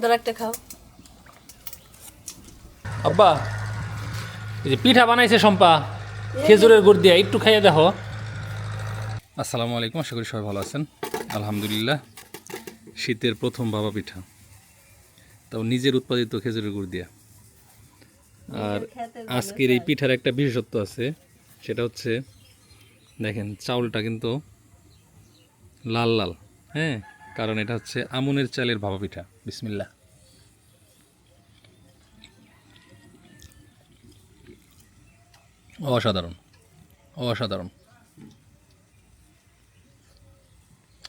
ধর একটা খাও। আব্বা এই যে পিঠা বানাইছে শম্পা খেজুরের গুড় দিয়ে একটু খাইয়ে দেখো। আসসালামু আলাইকুম আশা করি সবাই ভালো আছেন। আলহামদুলিল্লাহ শীতের প্রথম বাবা পিঠা। তাও নিজের উৎপাদিত খেজুরের গুড় দিয়া। আর আজকের এই পিঠার একটা বিশেষত্ব আছে সেটা হচ্ছে দেখেন চাউলটা কিন্তু লাল লাল হ্যাঁ? কারণ এটা হচ্ছে আমনের চালের ভাপা পিঠা বিসমিল্লা অসাধারণ। অসাধারণ।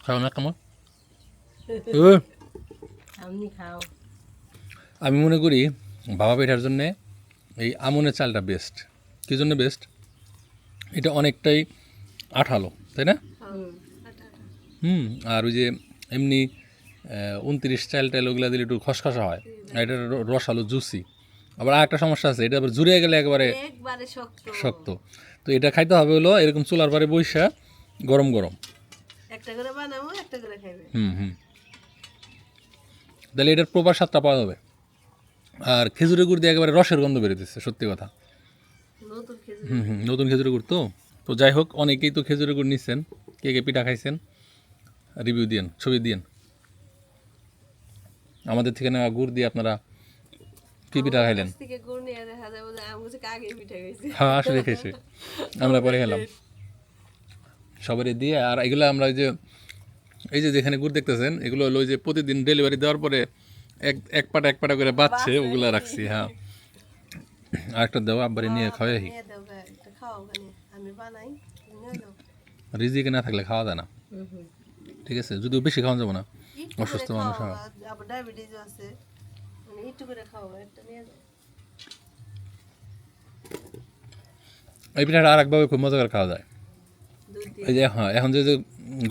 খাও না আমি মনে করি বাবা পিঠার জন্যে এই আমনের চালটা বেস্ট কী জন্য বেস্ট এটা অনেকটাই আঠালো তাই না? হুম আর ওই যে এমনি উনত্রিশ চাল টাইল ওগুলা দিলে একটু খসখসা হয়। আর এটা রসালো জুসি আবার আর একটা সমস্যা আছে এটা আবার জুড়ে গেলে একবারে শক্ত। শক্ত। তো এটা খাইতে হবে হলো এরকম চুলার পরে বৈশা গরম গরম। একটা করে বানাবো একটা করে খাইবে। হুম হুম। তাহলে এটার প্রপার স্বাদটা পাওয়া যাবে। আর খেজুরের গুড় দিয়ে একেবারে রসের গন্ধ বেরোতেছে সত্যি কথা। হুম হুম নতুন খেজুরের গুড় তো। তো যাই হোক অনেকেই তো খেজুরের গুড় নিচ্ছেন কে কে পিঠা খাইছেন? রিভিউ দিয়েন ছবি দিয়েন। আমাদের থেকে নেওয়া গুড় দিয়ে আপনারা কী পিঠা খাইলেন? হ্যাঁ আসলে খেয়েছি আমরা পরে খেলাম সবারই দিয়ে আর এগুলো আমরা ওই যে এই যে যেখানে গুড় দেখতেছেন এগুলো হলো ওই যে প্রতিদিন ডেলিভারি দেওয়ার পরে এক এক পাটা এক পাটা করে বাঁচছে ওগুলো রাখছি হ্যাঁ। আর একটা দেওয়া আব্বারে নিয়ে খাওয়াই। নিয়ে দাও গা, একটা খাও ওখানে আমি বানাই তুমি নিয়ে দাও রিজিকে না থাকলে খাওয়া যায় না। ঠিক আছে? যদিও বেশি খাওয়া যাব না। অসুস্থ মানুষ হয়। আবার ডায়াবেটিস আছে। মানে একটু করে খাও একটা নিয়ে এই পিঠাটা আর একভাবে খুব মজা করে খাওয়া যায়। এই যে হ্যাঁ এখন যে যে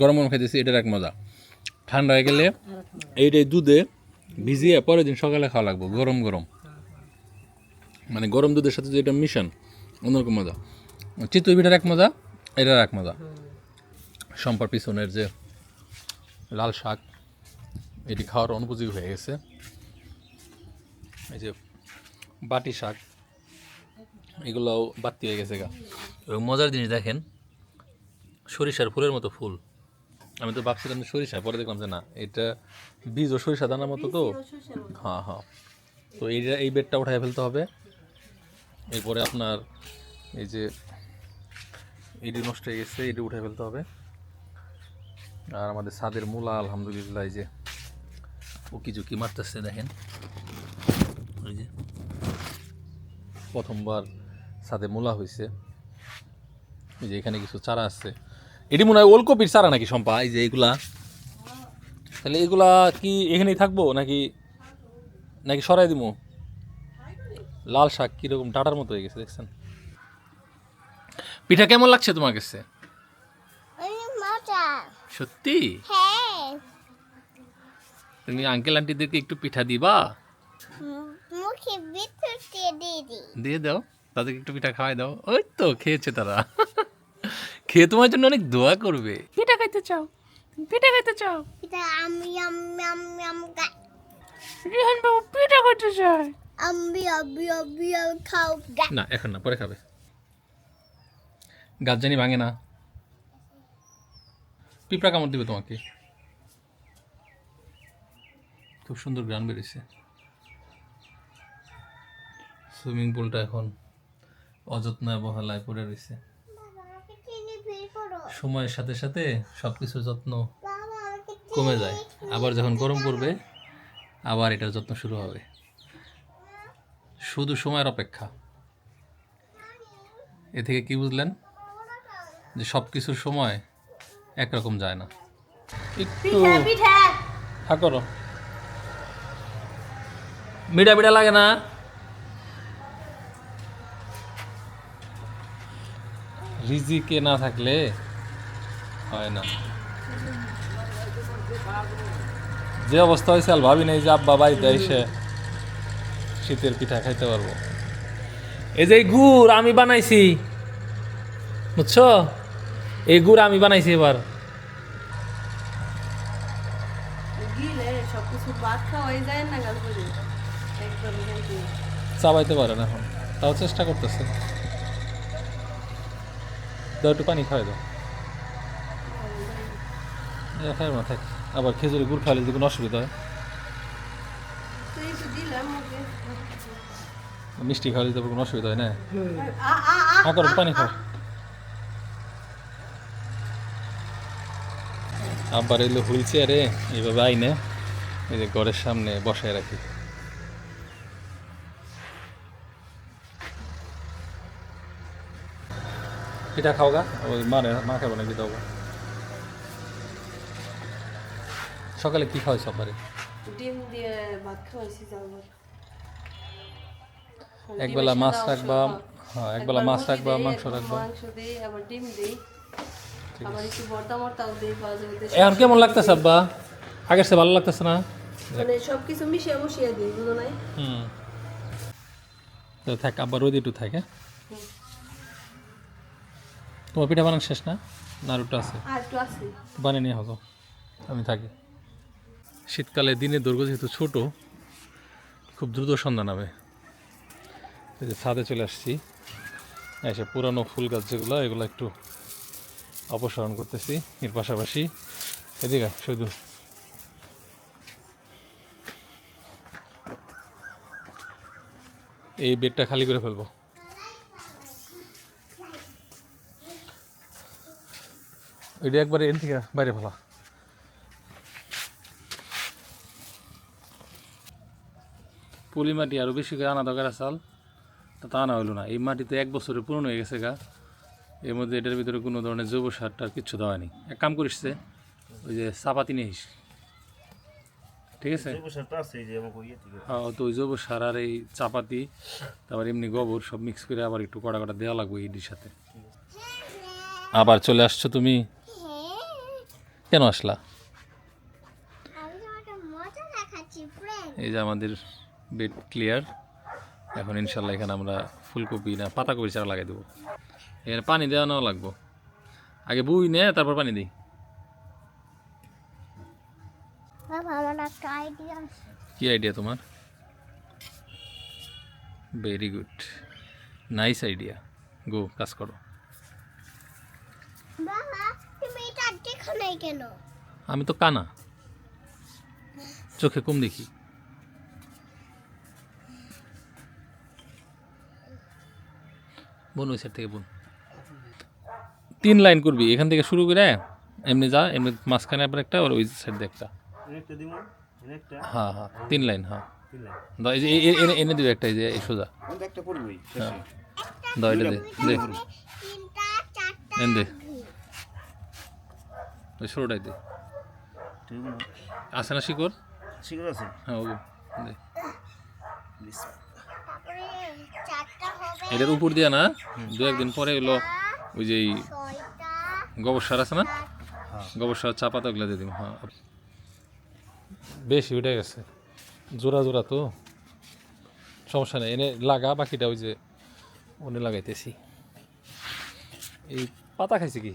গরম গরম খাইতেছি এটার এক মজা। ঠান্ডা হয়ে গেলে এইটাই দুধে ভিজিয়ে পরের দিন সকালে খাওয়া লাগবে গরম গরম। মানে গরম দুধের সাথে যে এটা মিশান অন্যরকম মজা। চিতই পিঠার এক মজা এটার এক মজা। সম্পার পিছনের যে লাল শাক এটি খাওয়ার অনুপযোগী হয়ে গেছে। এই যে বাটি শাক এগুলোও বাড়তি হয়ে গেছে গা। এবং মজার জিনিস দেখেন সরিষার ফুলের মতো ফুল। আমি তো ভাবছিলাম যে সরিষা পরে দেখলাম যে না এটা বীজ ও সরিষা দানার মতো তো। হ্যাঁ হ্যাঁ। তো এইটা এই বেডটা উঠাই ফেলতে হবে। এরপরে আপনার এই যে এটি নষ্ট হয়ে গেছে এটি উঠে ফেলতে হবে। আর আমাদের ছাদের মূলা, আলহামদুলিল্লাহ যে উকি ঝুঁকি মারতেছে দেখেন। ওই যে প্রথমবার ছাদে মূলা হয়েছে এই যে এখানে কিছু চারা আছে। এটি মনে হয় ওলকপির চারা নাকি সম্পা এই যে এগুলা। তাহলে এগুলা কি এখানেই থাকব নাকি নাকি সরাই দিব লাল শাক কীরকম ডাটার মতো হয়ে গেছে, দেখছেন? পিঠা কেমন লাগছে তোমার কাছে? সত্যি? হ্যাঁ। তুমি আঙ্কেল আন্টিদেরকে একটু পিঠা দিবা? মুখে ভিতর দিয়ে দিদি দিয়ে দাও তাদেরকে একটু পিঠা খাওয়াই দাও। ওই তো খেয়েছে তারা। খেয়ে তোমার জন্য অনেক দোয়া করবে। পিঠা খাইতে চাও? পিঠা খাইতে চাও? এটা আমি আমি আমি আমি গা- রিহান বাবু পিঠা খাইতে চায়। আমি আমি আমি খাও গা না এখন না পরে খাবে। গাছ জানি ভাঙে না। পিঁপড়া কামড় দিবে তোমাকে? খুব সুন্দর গ্রান বেরিয়েছে। সুইমিং পুলটা এখন অযত্ন অবহেলায় পড়ে রয়েছে। সময়ের সাথে সাথে সব কিছুর যত্ন কমে যায়। আবার যখন গরম পড়বে, আবার এটার যত্ন শুরু হবে। শুধু সময়ের অপেক্ষা। এ থেকে কি বুঝলেন? যে সব কিছুর সময় একরকম যায় না। একটু হা করো। মিঠা মিঠা লাগে না? রিজিকে না থাকলে হয় না। যে অবস্থা হয়েছে আর ভাবি নাই যে আব্বা বাড়িতে এসে শীতের পিঠা খাইতে পারব। এই যে গুড় আমি বানাইছি বুঝছ? এই গুড় আমি বানাইছি এবার। চাবাইতে পারে না এখন। তাও চেষ্টা করতেছে। দাও একটু পানি খাওয়াই দাও। খাই না থাক আবার খেজুরি গুড় খাওয়ালে যদি কোনো অসুবিধা হয়। মিষ্টি খাওয়ালে তো কোনো অসুবিধা হয় না। হ্যাঁ পানি খাও। আবার এলো হুইল চেয়ারে এইভাবে আইনে এই যে ঘরের সামনে বসায় রাখি। পিঠা খাও গা? ওই মানে মা খাব নাকি দাও সকালে কি খাওয়াই সকালে ডিম দিয়ে ভাত খাওয়াইছি একবেলা মাছ রাখবা হ্যাঁ একবেলা মাছ রাখবা মাংস রাখবা। মাংস দিই আবার ডিম দিই। আবার একটু ভর্তা মর্তাও দিই পাওয়া যাবে এখন কেমন লাগতেছে আব্বা? আগের সে ভালো লাগতেছে না? মানে সব কিছু মিশিয়ে মুশিয়ে দিই বুঝো নাই? হুম। তো থাক আবার রোদ একটু থাকে তোমার পিঠা বানানো শেষ না? না রুটা আছে? বানিয়ে নিয়ে হতো আমি থাকি। শীতকালে দিনের দৈর্ঘ্য যেহেতু ছোট খুব দ্রুত এই যে ছাদে চলে আসছি। এসে পুরানো ফুল গাছ যেগুলো এগুলো একটু অপসারণ করতেছি, এর পাশাপাশি এদিকে শুধু এই বেডটা খালি করে ফেলব। ওইটা একবারে এন থেকে বাইরে ফেলা। পলি মাটি আরও বেশি করে আনা দরকার চাল তা আনা হইল না, এই মাটি তো এক বছরের পুরনো হয়ে গেছে গা। এর মধ্যে এটার ভিতরে কোনো ধরনের জৈব সার টার কিচ্ছু দেওয়া নেই এক কাম করিস ওই যে চাপাতি নিয়ে ঠিক আছে? সারটা আছে এই যে আমাকে ইয়ে হ্যাঁ তো ওই জৈব সার আর এই চাপাতি তারপর এমনি গোবর সব মিক্স করে আবার একটু কড়া কড়া দেওয়া লাগবে ইডির সাথে। আবার চলে আসছো তুমি? কেন আসলা? এই যে আমাদের বেড ক্লিয়ার এখন ইনশাল্লাহ এখানে আমরা ফুলকপি না পাতাকপি চারা লাগাই দেবো। এখানে পানি দেওয়া নেওয়া লাগবো। আগে বুই নে তারপর পানি দিই। কি আইডিয়া তোমার? Very good nice idea go কাজ করো। আমি তো কানা। চোখে কম দেখি। বোন ওই সাইড থেকে বোন। তিন লাইন করবি এখান থেকে শুরু করে এমনি যা এমনি মাঝখানে আবার একটা আর ওই সাইড দিয়ে একটা। একটা হ্যাঁ হ্যাঁ তিন লাইন হ্যাঁ। দাও, এই যে এনে এনে দিবে একটা এই যে সোজা। হ্যাঁ। দাও এটা দে দে। তিনটা এন দে। ওই ষোলোটাই দে। আছে। না শিকড়? শিকার আছে। হ্যাঁ ও দে। এটার উপর দিয়া না দু একদিন পরে এলো। ওই যে গোবর সার আছে না? গোবর সার চা পাতা ওগুলো দিয়ে দিব হ্যাঁ। বেশি উঠে গেছে। জোড়া জোড়া তো। সমস্যা নেই এনে লাগা বাকিটা ওই যে ওনে লাগাইতেছি। এই পাতা খাইছে কি?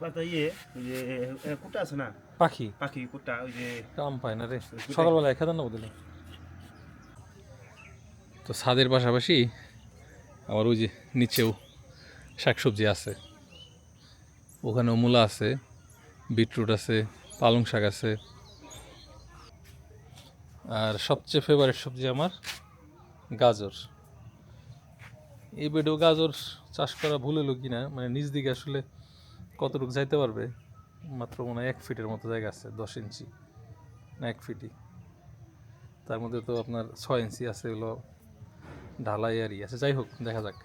পাতা ইয়ে যে কুটা আছে না? পাখি। পাখি কুটা ওই যে কাম পায় না রে। সকালবেলায় খেতেন না বদলে তো ছাদের পাশাপাশি আবার ওই যে নিচেও শাকসবজি আছে। ওখানেও মূলা আছে, বিটরুট আছে, পালং শাক আছে। আর সবচেয়ে ফেভারিট সবজি আমার গাজর। এই বেডেও গাজর চাষ করা ভুল হলো কি না মানে নিজ দিকে আসলে কতটুকু যাইতে পারবে, মাত্র মনে এক ফিটের মতো জায়গা আছে, দশ ইঞ্চি, না এক ফিটই। তার মধ্যে তো আপনার ছয় ইঞ্চি আছে, এগুলো ঢালাই আর আছে। যাই হোক, দেখা যাক।